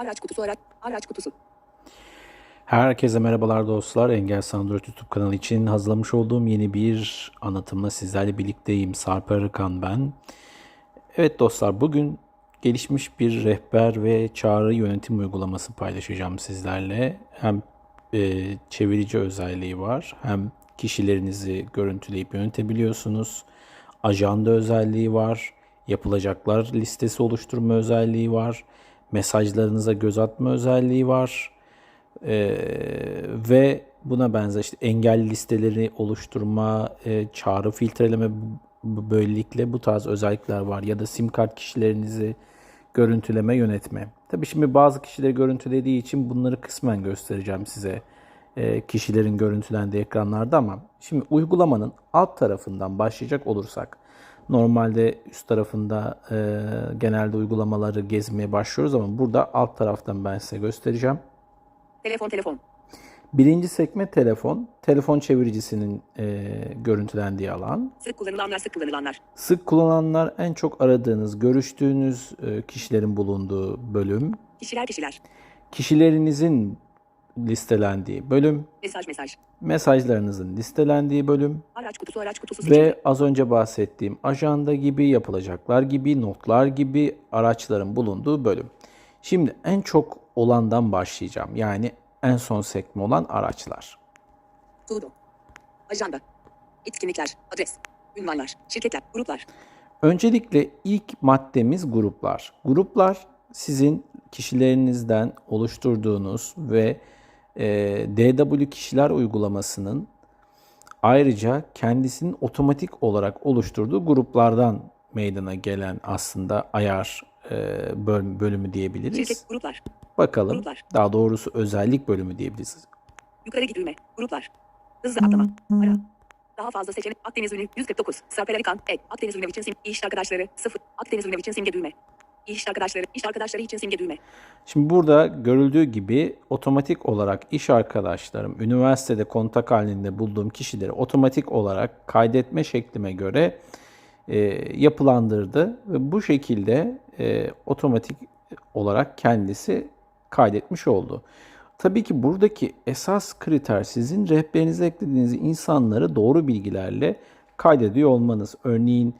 Araç kutusu araç. Araç kutusu. Herkese merhabalar dostlar. Engel Android YouTube kanalı için hazırlamış olduğum yeni bir anlatımla sizlerle birlikteyim. Sarp Arıkan ben. Evet dostlar bugün gelişmiş bir rehber ve çağrı yönetim uygulaması paylaşacağım sizlerle. Hem e, çevirici özelliği var hem kişilerinizi görüntüleyip yönetebiliyorsunuz. Ajanda özelliği var. Yapılacaklar listesi oluşturma özelliği var. Mesajlarınıza göz atma özelliği var. Ee, ve buna benzer işte engel listeleri oluşturma, e, çağrı filtreleme böylelikle bu tarz özellikler var ya da sim kart kişilerinizi görüntüleme, yönetme. Tabii şimdi bazı kişileri görüntülediği için bunları kısmen göstereceğim size e, kişilerin görüntülendiği ekranlarda ama şimdi uygulamanın alt tarafından başlayacak olursak normalde üst tarafında e, genelde uygulamaları gezmeye başlıyoruz ama burada alt taraftan ben size göstereceğim. Telefon telefon. Birinci sekme telefon, telefon çeviricisinin e, görüntülendiği alan. Sık kullanılanlar sık kullanılanlar. Sık kullananlar en çok aradığınız, görüştüğünüz e, kişilerin bulunduğu bölüm. Kişiler kişiler. Kişilerinizin listelendiği bölüm. Mesaj mesaj. Mesajlarınızın listelendiği bölüm. Araç kutusu araç kutusu seçim. Ve az önce bahsettiğim ajanda gibi, yapılacaklar gibi, notlar gibi araçların bulunduğu bölüm. Şimdi en çok olandan başlayacağım. Yani en son sekme olan araçlar. Tuğdo. Ajanda. Etkinlikler. Adres. Ünvanlar. Şirketler. Gruplar. Öncelikle ilk maddemiz gruplar. Gruplar sizin kişilerinizden oluşturduğunuz ve DW kişiler uygulamasının ayrıca kendisinin otomatik olarak oluşturduğu gruplardan meydana gelen aslında ayar e, böl- bölümü diyebiliriz. Şirket. Gruplar. Bakalım. Gruplar. Daha doğrusu özellik bölümü diyebiliriz. Yukarı gidilme. Gruplar. Hızlı atlama. Ara. Daha fazla seçenek. Akdeniz ünlü 149. Sarper Alikan. Et. Akdeniz ünlü için sim. İş arkadaşları. 0. Akdeniz ünlü için simge düğme. İş arkadaşları. İş arkadaşları için simge düğme. Şimdi burada görüldüğü gibi otomatik olarak iş arkadaşlarım, üniversitede kontak halinde bulduğum kişileri otomatik olarak kaydetme şeklime göre e, yapılandırdı ve bu şekilde e, otomatik olarak kendisi kaydetmiş oldu. Tabii ki buradaki esas kriter sizin rehberinize eklediğiniz insanları doğru bilgilerle kaydediyor olmanız. Örneğin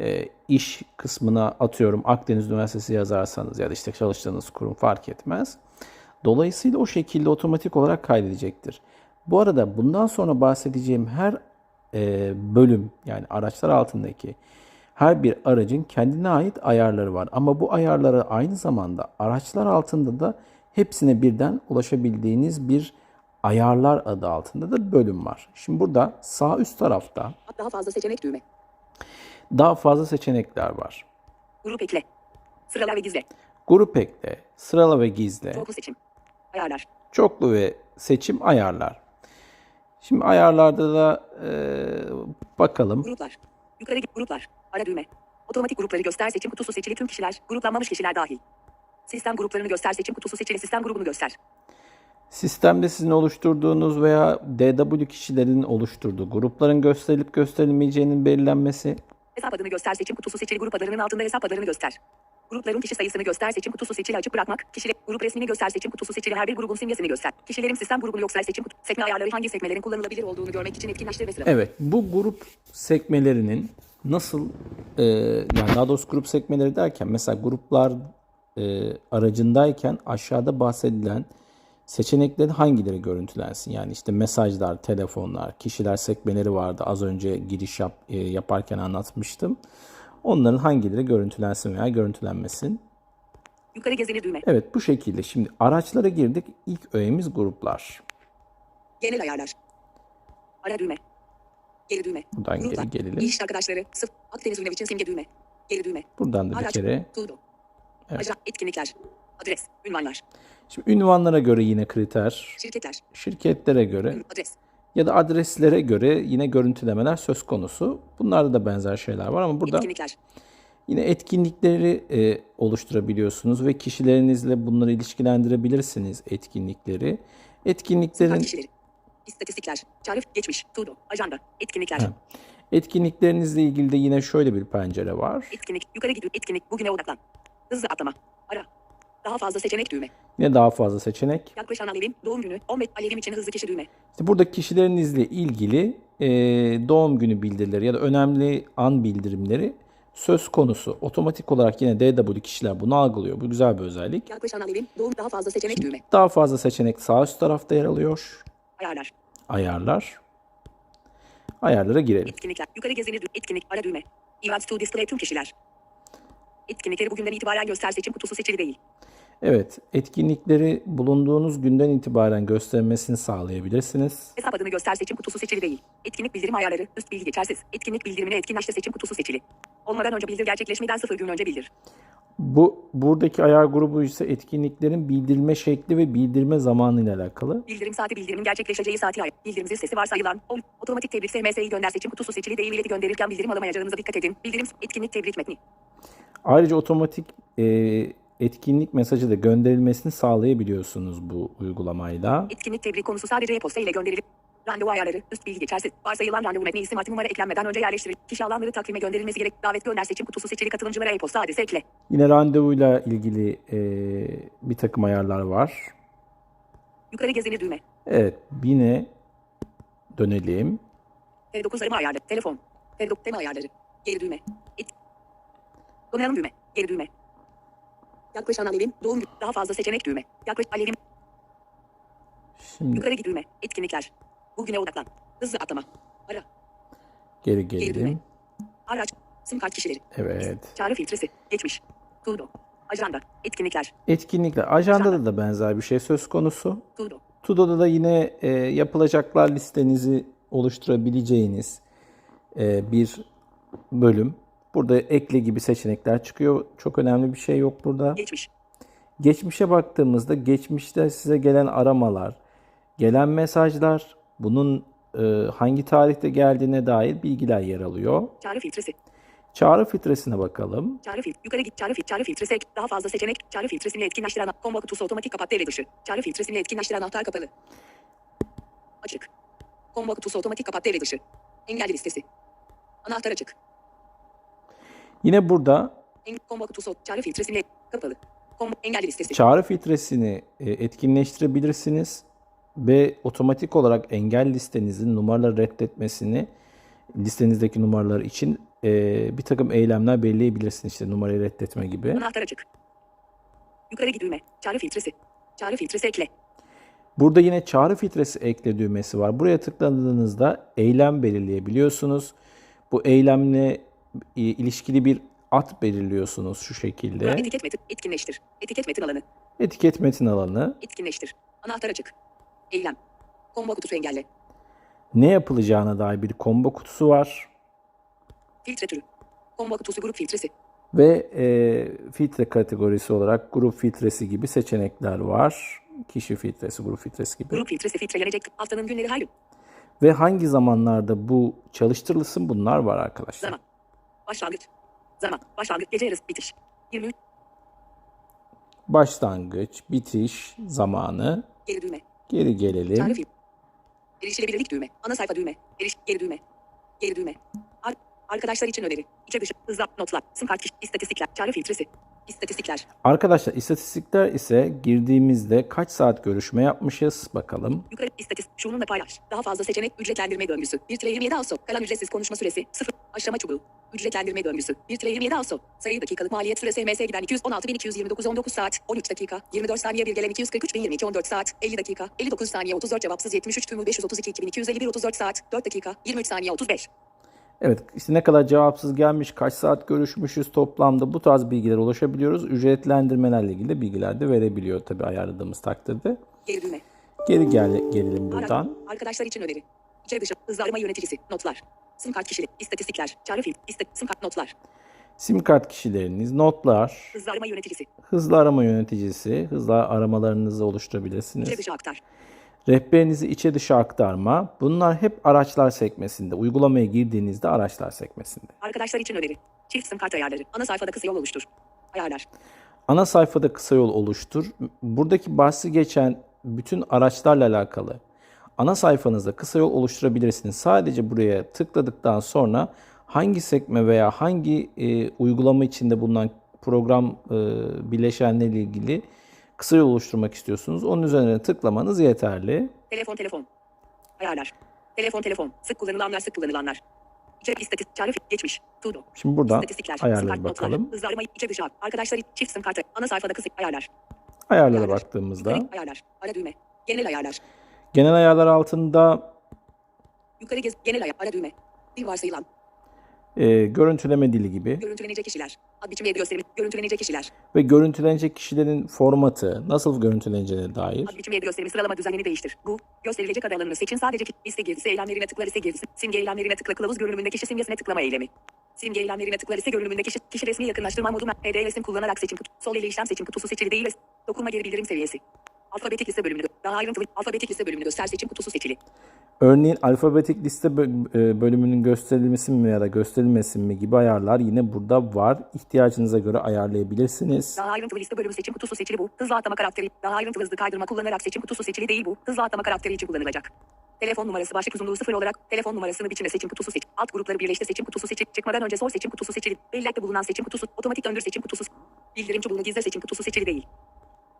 e, iş kısmına atıyorum Akdeniz Üniversitesi yazarsanız ya da işte çalıştığınız kurum fark etmez. Dolayısıyla o şekilde otomatik olarak kaydedecektir. Bu arada bundan sonra bahsedeceğim her e, bölüm yani araçlar altındaki her bir aracın kendine ait ayarları var. Ama bu ayarlara aynı zamanda araçlar altında da hepsine birden ulaşabildiğiniz bir ayarlar adı altında da bölüm var. Şimdi burada sağ üst tarafta Daha fazla seçenek düğme. Daha fazla seçenekler var. Grup ekle. Sırala ve gizle. Grup ekle, sırala ve gizle, Çoklu seçim. Ayarlar. çoklu ve seçim ayarlar. Şimdi ayarlarda da e, bakalım. Gruplar. Yukarı git gruplar. Ara düğme. Otomatik grupları göster seçim kutusu seçili tüm kişiler. Gruplanmamış kişiler dahil. Sistem gruplarını göster seçim kutusu seçili sistem grubunu göster. Sistemde sizin oluşturduğunuz veya DW kişilerin oluşturduğu grupların gösterilip gösterilmeyeceğinin belirlenmesi, Hesap adını göster seçim kutusu seçili grup adlarının altında hesap adlarını göster. Grupların kişi sayısını göster seçim kutusu seçili açık bırakmak. Kişiler grup resmini göster seçim kutusu seçili her bir grubun simgesini göster. Kişilerin sistem grubunu yoksa seçim kutu. Sekme ayarları hangi sekmelerin kullanılabilir olduğunu görmek için etkinleştir ve. Evet, bu grup sekmelerinin nasıl e, yani daha doğrusu grup sekmeleri derken mesela gruplar e, aracındayken aşağıda bahsedilen seçeneklerin hangileri görüntülensin? Yani işte mesajlar, telefonlar, kişiler sekmeleri vardı. Az önce giriş yap, e, yaparken anlatmıştım. Onların hangileri görüntülensin veya görüntülenmesin? Yukarı gezinir düğme. Evet bu şekilde. Şimdi araçlara girdik. İlk öğemiz gruplar. Genel ayarlar. Ara düğme. Geri düğme. Buradan Gruplar. geri gelelim. İş arkadaşları. Sıf. Akdeniz ünlü için simge düğme. Geri düğme. Buradan da bir Araç. kere Tuğdu. Evet. Ajan. Etkinlikler. Adres. Ünvanlar. Şimdi ünvanlara göre yine kriter, Şirketler. şirketlere göre Adres. ya da adreslere göre yine görüntülemeler söz konusu. Bunlarda da benzer şeyler var ama burada Etkinlikler. yine etkinlikleri e, oluşturabiliyorsunuz ve kişilerinizle bunları ilişkilendirebilirsiniz etkinlikleri. Etkinliklerin kişileri. İstatistikler. Çağrı. Geçmiş. Tuğdu. Ajanda. Etkinlikler. Evet. etkinliklerinizle ilgili de yine şöyle bir pencere var. Etkinlik. Yukarı gidiyor. Etkinlik. Bugüne odaklan. Hızlı atlama. Ara. Daha fazla seçenek düğme. Yine daha fazla seçenek. Yaklaşan alevim, doğum günü, 15 alevim için hızlı kişi düğme. İşte burada kişilerinizle ilgili e, doğum günü bildirileri ya da önemli an bildirimleri söz konusu. Otomatik olarak yine DW kişiler bunu algılıyor. Bu güzel bir özellik. Yaklaşan alevim, doğum daha fazla seçenek düğme. Daha fazla seçenek sağ üst tarafta yer alıyor. Ayarlar, Ayarlar. Ayarlara girelim. etkinlikler, yukarı gezinir etkinlik, ara düğme. Event to display tüm kişiler. Etkinlikleri bugünden itibaren göster seçim kutusu seçili değil. Evet, etkinlikleri bulunduğunuz günden itibaren göstermesini sağlayabilirsiniz. Hesap adını göster seçim kutusu seçili değil. Etkinlik bildirim ayarları, üst bilgi geçersiz. Etkinlik bildirimini etkinleştir seçim kutusu seçili. Olmadan önce bildir gerçekleşmeden 0 gün önce bildir. Bu buradaki ayar grubu ise etkinliklerin bildirilme şekli ve bildirme zamanı ile alakalı. Bildirim saati bildirimin gerçekleşeceği saati ayar. Bildirim zil sesi varsayılan. On, otomatik tebrik SMS'yi gönder seçim kutusu seçili değil ileti gönderirken bildirim alamayacağınıza dikkat edin. Bildirim etkinlik tebrik metni. Ayrıca otomatik e, etkinlik mesajı da gönderilmesini sağlayabiliyorsunuz bu uygulamayla. Etkinlik tebrik konusu sadece e-posta ile gönderilip randevu ayarları, üst bilgi geçersiz. Varsayılan randevu metni isim artı numara eklenmeden önce yerleştirilir. Kişi alanları takvime gönderilmesi gerek. Davet gönder seçim kutusu seçili katılımcılara e-posta adresi ekle. Yine randevuyla ilgili e, bir takım ayarlar var. Yukarı gezinir düğme. Evet, yine dönelim. F9 arama ayarları. Telefon. F9 tema ayarları. Geri düğme. Et. Donanım düğme. Geri düğme. Yaklaşan alevim. Doğum günü. Daha fazla seçenek düğme. Yaklaş alevim. Şimdi Yukarı git düğme. Etkinlikler. Bugüne odaklan. Hızlı atlama. Ara. geri gelelim. Araç. Sim kart kişileri. Evet. Çağrı filtresi. Geçmiş. Tudo. Ajanda. Etkinlikler. Etkinlikler. Ajandada da benzer bir şey söz konusu. Tudo. Tudo'da da yine e, yapılacaklar listenizi oluşturabileceğiniz e, bir bölüm. Burada ekle gibi seçenekler çıkıyor. Çok önemli bir şey yok burada. Geçmiş. Geçmişe baktığımızda geçmişte size gelen aramalar, gelen mesajlar, bunun e, hangi tarihte geldiğine dair bilgiler yer alıyor. Çağrı filtresi. Çağrı filtresine bakalım. Çağrı fil. Yukarı git. Çağrı fil. Çağrı filtresi ek. Daha fazla seçenek. Çağrı filtresini etkinleştiren. Combo kutusu otomatik kapat devre dışı. Çağrı filtresini etkinleştiren anahtar kapalı. Açık. Combo kutusu otomatik kapat devre dışı. Engelli listesi. Anahtar açık. Yine burada combo kutusu çağrı filtresini kapalı. Engelli listesi. çağrı filtresini e, etkinleştirebilirsiniz ve otomatik olarak engel listenizin numaraları reddetmesini listenizdeki numaralar için e, bir takım eylemler belirleyebilirsiniz. İşte numarayı reddetme gibi. Anahtar açık. Yukarı git düğme. Çağrı filtresi. Çağrı filtresi ekle. Burada yine çağrı filtresi ekle düğmesi var. Buraya tıkladığınızda eylem belirleyebiliyorsunuz. Bu eylemle ilişkili bir at belirliyorsunuz şu şekilde. Etiket metin. Etkinleştir. Etiket metin alanı. Etiket metin alanı. Etkinleştir. Anahtar açık. Eylem. Combo kutusu engelle. Ne yapılacağına dair bir combo kutusu var. Filtre türü. Combo kutusu grup filtresi. Ve e, filtre kategorisi olarak grup filtresi gibi seçenekler var. Kişi filtresi, grup filtresi gibi. Grup filtresi filtrelenecek. Haftanın günleri her gün. Ve hangi zamanlarda bu çalıştırılsın bunlar var arkadaşlar. Zaman. Başlangıç. Zaman. Başlangıç. Gece yarısı bitiş. 23. Başlangıç, bitiş zamanı. Geri düğme. Geri gelelim. film. Erişilebilirlik düğme. Ana sayfa düğme. Eriş. Geri düğme. Geri düğme. Ar- arkadaşlar için öneri. İçe dışı. Hızla. Notlar. Sim kart. istatistikler. Çağrı filtresi. İstatistikler. Arkadaşlar istatistikler ise girdiğimizde kaç saat görüşme yapmışız bakalım. Yukarı istatistik. Şununla paylaş. Daha fazla seçenek. Ücretlendirme döngüsü. 1 TL 27 Ağustos. Kalan ücretsiz konuşma süresi. 0. Aşama çubuğu. Ücretlendirme döngüsü. 1 TL 27 Ağustos. Sayı dakikalık maliyet süresi MS'ye giden 216.229 19 saat. 13 dakika. 24 saniye bir gelen 243.022 14 saat. 50 dakika. 59 saniye 34 cevapsız 73 tümü 532 2251 34 saat. 4 dakika. 23 saniye 35. Evet işte ne kadar cevapsız gelmiş, kaç saat görüşmüşüz toplamda bu tarz bilgilere ulaşabiliyoruz. Ücretlendirmelerle ilgili de bilgiler de verebiliyor tabii ayarladığımız takdirde. Geri düğme. Geri gel gelelim buradan. Arkadaşlar için öneri. İçe dışı. Hızlı arama yöneticisi. Notlar. Sim kart kişilik. istatistikler. Çağrı fil. İsta sim kart notlar. Sim kart kişileriniz, notlar, Hızlı arama yöneticisi. hızlı arama yöneticisi, hızlı aramalarınızı oluşturabilirsiniz. dışı aktar. Rehberinizi içe dışa aktarma. Bunlar hep araçlar sekmesinde. Uygulamaya girdiğinizde araçlar sekmesinde. Arkadaşlar için öneri. Çift sim kart ayarları. Ana sayfada kısa yol oluştur. Ayarlar. Ana sayfada kısa yol oluştur. Buradaki bahsi geçen bütün araçlarla alakalı ana sayfanızda kısa yol oluşturabilirsiniz. Sadece buraya tıkladıktan sonra hangi sekme veya hangi e, uygulama içinde bulunan program e, bileşenleriyle ilgili kısa yol oluşturmak istiyorsunuz. Onun üzerine tıklamanız yeterli. Telefon telefon. Ayarlar. Telefon telefon. Sık kullanılanlar sık kullanılanlar. İçerik istatistik. Çağrı geçmiş. Tudo. Şimdi buradan ayarlara bakalım. Hızlı arama içe dışa. Arkadaşlar çift sim kartı. Ana sayfada kısa ayarlar. Ayarlara Ayarlar. baktığımızda ayarlar. Ara düğme. Genel ayarlar. genel ayarlar altında Yukarı gez. Genel ayar. Ara düğme. Bir varsayılan. E, görüntüleme dili gibi Görüntülenecek kişiler. Ad biçim ve gösterim. Görüntülenecek kişiler. ve görüntülenecek kişilerin formatı nasıl görüntüleneceğine dair Ad biçim ve gösterimi sıralama düzenini değiştir. Bu, gösterilecek alanını seçin sadece liste girisi eylemlerine tıkla liste girisi. Simge eylemlerine tıkla kılavuz görünümünde kişi simgesine tıklama eylemi. Simge eylemlerine tıkla liste görünümünde kişi, kişi resmi yakınlaştırma modu PD resim kullanarak seçim kutu. Sol eli işlem seçim kutusu seçili değil. Dokunma geri bildirim seviyesi. Alfabetik liste bölümünü. Daha ayrıntılı alfabetik liste bölümünü göster seçim kutusu seçili. Örneğin alfabetik liste e, bölümünün gösterilmesi mi ya da gösterilmesi mi gibi ayarlar yine burada var. İhtiyacınıza göre ayarlayabilirsiniz. Daha ayrıntılı liste bölümü seçim kutusu seçili bu. Hızlı atlama karakteri. Daha ayrıntılı hızlı kaydırma kullanarak seçim kutusu seçili değil bu. Hızlı atlama karakteri için kullanılacak. Telefon numarası başlık uzunluğu sıfır olarak telefon numarasını biçimde seçim kutusu seç. Alt grupları birleştir seçim kutusu seçil. Çıkmadan önce sor seçim kutusu seçili. Bellekte bulunan seçim kutusu. Otomatik döndür seçim kutusu. Bildirim çubuğunu gizle seçim kutusu seçili değil.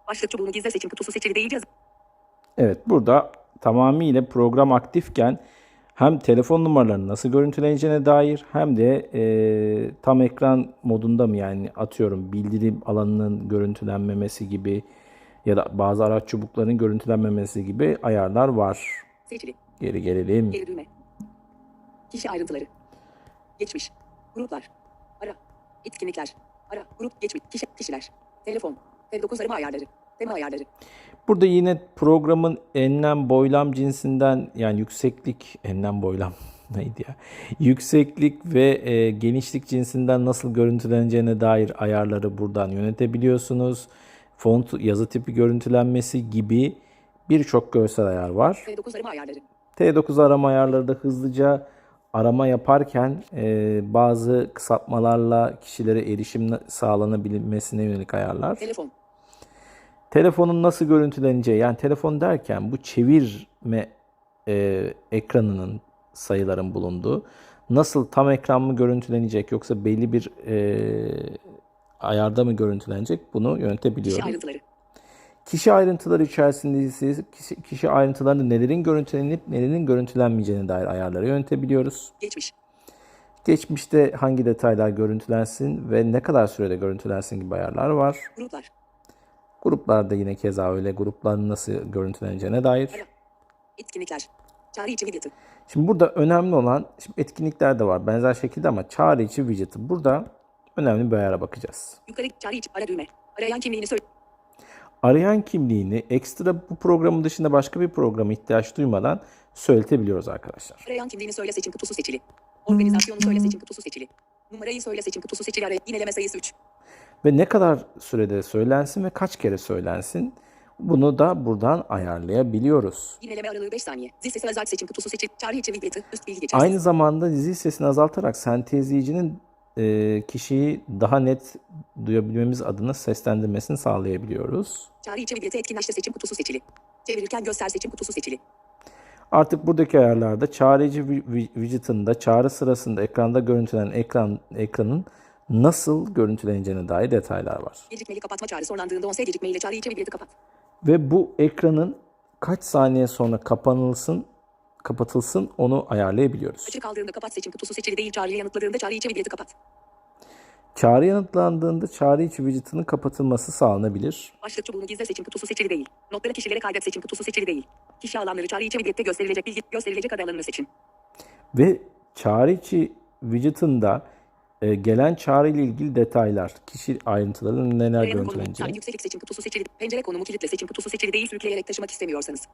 Başlık çubuğunu gizle seçim kutusu seçili değil yaz. Evet burada tamamıyla program aktifken hem telefon numaralarının nasıl görüntüleneceğine dair hem de e, tam ekran modunda mı yani atıyorum bildirim alanının görüntülenmemesi gibi ya da bazı araç çubuklarının görüntülenmemesi gibi ayarlar var. Seçili. Geri gelelim. Geri düğme. Kişi ayrıntıları. Geçmiş. Gruplar. Ara. Etkinlikler. Ara. Grup geçmiş. Kişi, kişiler. Telefon. T9 arama ayarları. Tema ayarları. Burada yine programın enlem boylam cinsinden yani yükseklik enlem boylam neydi ya? Yükseklik ve e, genişlik cinsinden nasıl görüntüleneceğine dair ayarları buradan yönetebiliyorsunuz. Font yazı tipi görüntülenmesi gibi birçok görsel ayar var. T9 arama ayarları. T9 arama ayarları da hızlıca arama yaparken e, bazı kısaltmalarla kişilere erişim sağlanabilmesine yönelik ayarlar. Telefon. Telefonun nasıl görüntüleneceği yani telefon derken bu çevirme e, ekranının sayıların bulunduğu nasıl tam ekran mı görüntülenecek yoksa belli bir e, ayarda mı görüntülenecek bunu Kişi yönetebiliyorum. ayrıntıları. Kişi ayrıntıları içerisinde ise kişi, kişi ayrıntılarında nelerin görüntülenip nelerin görüntülenmeyeceğine dair ayarları yönetebiliyoruz. Geçmiş. Geçmişte hangi detaylar görüntülensin ve ne kadar sürede görüntülensin gibi ayarlar var. Gruplar. Gruplarda yine keza öyle grupların nasıl görüntüleneceğine dair. Etkinlikler. Çağrı içi widget'ı. Şimdi burada önemli olan, şimdi etkinlikler de var benzer şekilde ama çağrı içi widget'ı. Burada önemli bir ayara bakacağız. Yukarı çağrı içi ara düğme. Arayan kimliğini söyle. Arayan kimliğini ekstra bu programın dışında başka bir programa ihtiyaç duymadan söyletebiliyoruz arkadaşlar. Arayan kimliğini söyle seçim kutusu seçili. Organizasyonu söyle seçim kutusu seçili. Numarayı söyle seçim kutusu seçili. Araya yineleme sayısı 3. Ve ne kadar sürede söylensin ve kaç kere söylensin bunu da buradan ayarlayabiliyoruz. Yineleme aralığı 5 saniye. Zil sesi azalt seçim kutusu seçili. Çağrı içi. Üst bilgi geçersiz. Aynı zamanda dizi sesini azaltarak sentezleyicinin e, kişiyi daha net duyabilmemiz adına seslendirmesini sağlayabiliyoruz. Çağrı içi widget'ı etkinleştir seçim kutusu seçili. Çevirirken göster seçim kutusu seçili. Artık buradaki ayarlarda çağrıcı wi- wi- widget'ında çağrı sırasında ekranda görüntülenen ekran ekranın nasıl görüntüleneceğine dair detaylar var. Gecikmeli kapatma çağrısı sonlandığında 10S gecikmeyle çağrı içi widget'ı kapat. Ve bu ekranın kaç saniye sonra kapanılsın, kapatılsın onu ayarlayabiliyoruz. Açık kaldığında kapat seçim kutusu seçili değil. Çağrıyı yanıtladığında çağrı içi widget'ı kapat. Çağrı yanıtlandığında çağrı içi widget'ının kapatılması sağlanabilir. Başlık çubuğunu gizle seçim kutusu seçili değil. Notları kişilere kaydet seçim kutusu seçili değil. Kişi alanları çağrı içi widget'te gösterilecek bilgi gösterilecek adı alanını seçin. Ve çağrı içi widget'ında e, gelen çağrı ile ilgili detaylar, kişi ayrıntılarının neler sabit yükseklik seçim kutusu seçili. Pencere konumu kilitle seçim kutusu seçili değil sürükleyerek taşımak istemiyorsanız.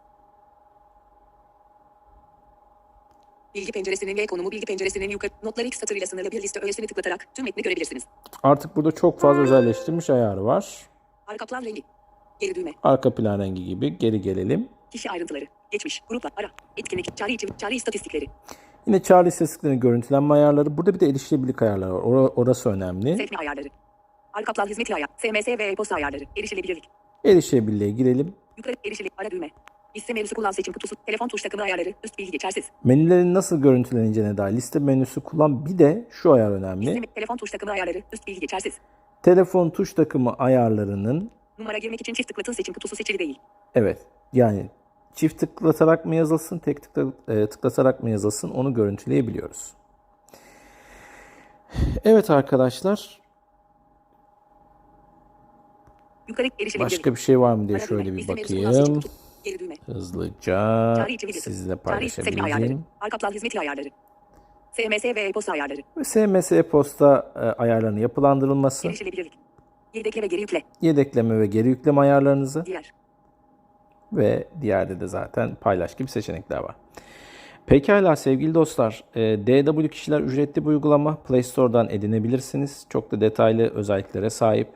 Bilgi penceresinin V konumu bilgi penceresinin yukarı notları X satırıyla sınırlı bir liste öğesini tıklatarak tüm metni görebilirsiniz. Artık burada çok fazla özelleştirmiş ayarı var. Arka plan rengi. Geri düğme. Arka plan rengi gibi geri gelelim. Kişi ayrıntıları. Geçmiş. Gruplar. Ara. Etkinlik. Çağrı içi. Çağrı istatistikleri. Yine çağrı istatistiklerinin görüntülenme ayarları. Burada bir de erişilebilirlik ayarları var. Ora- orası önemli. Sekme ayarları. Arka plan hizmeti ayar. SMS ve e-posta ayarları. Erişilebilirlik. Erişilebilirliğe girelim. Yukarı erişili. Ara düğme. Liste menüsü kullan seçim kutusu. Telefon tuş takımı ayarları. Üst bilgi geçersiz. Menülerin nasıl görüntüleneceğine dair liste menüsü kullan. Bir de şu ayar önemli. Liste, telefon tuş takımı ayarları. Üst bilgi geçersiz. Telefon tuş takımı ayarlarının Numara girmek için çift tıklatın seçim kutusu seçili değil. Evet. Yani çift tıklatarak mı yazılsın, tek tıkla, e, tıklatarak mı yazılsın onu görüntüleyebiliyoruz. Evet arkadaşlar. Yukarı. Başka bir şey var mı diye şöyle bir bakayım. Geri düğme. Hızlıca sizle ayarları. paylaşabildiğim. Arkaplal hizmeti ayarları. SMS ve e-posta ayarları. SMS posta e, ayarlarının yapılandırılması, Erişilebilirlik. Yedekle ve geri yükle. yedekleme ve geri yükleme ayarlarınızı Diğer. ve diğerde de zaten paylaş gibi seçenekler var. Pekala sevgili dostlar, e, DW Kişiler ücretli bir uygulama. Play Store'dan edinebilirsiniz. Çok da detaylı özelliklere sahip.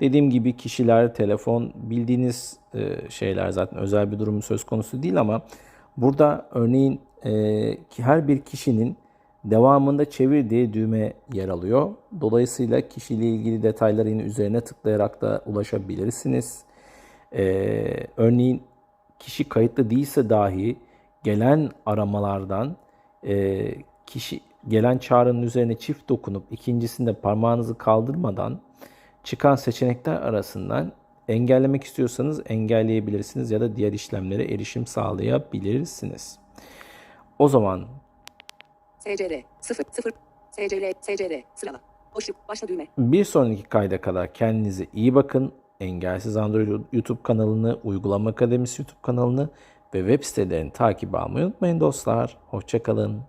Dediğim gibi kişiler, telefon, bildiğiniz e, şeyler zaten özel bir durumu söz konusu değil ama burada örneğin e, her bir kişinin devamında çevir diye düğme yer alıyor. Dolayısıyla kişiyle ilgili detaylara yine üzerine tıklayarak da ulaşabilirsiniz. Ee, örneğin kişi kayıtlı değilse dahi gelen aramalardan e, kişi gelen çağrının üzerine çift dokunup ikincisinde parmağınızı kaldırmadan çıkan seçenekler arasından engellemek istiyorsanız engelleyebilirsiniz ya da diğer işlemlere erişim sağlayabilirsiniz. O zaman SCR. 0. 0. SCR. SCR. Sırala. Boşluk. Başla düğme. Bir sonraki kayda kadar kendinize iyi bakın. Engelsiz Android YouTube kanalını, Uygulama Akademisi YouTube kanalını ve web sitelerini takip almayı unutmayın dostlar. Hoşçakalın.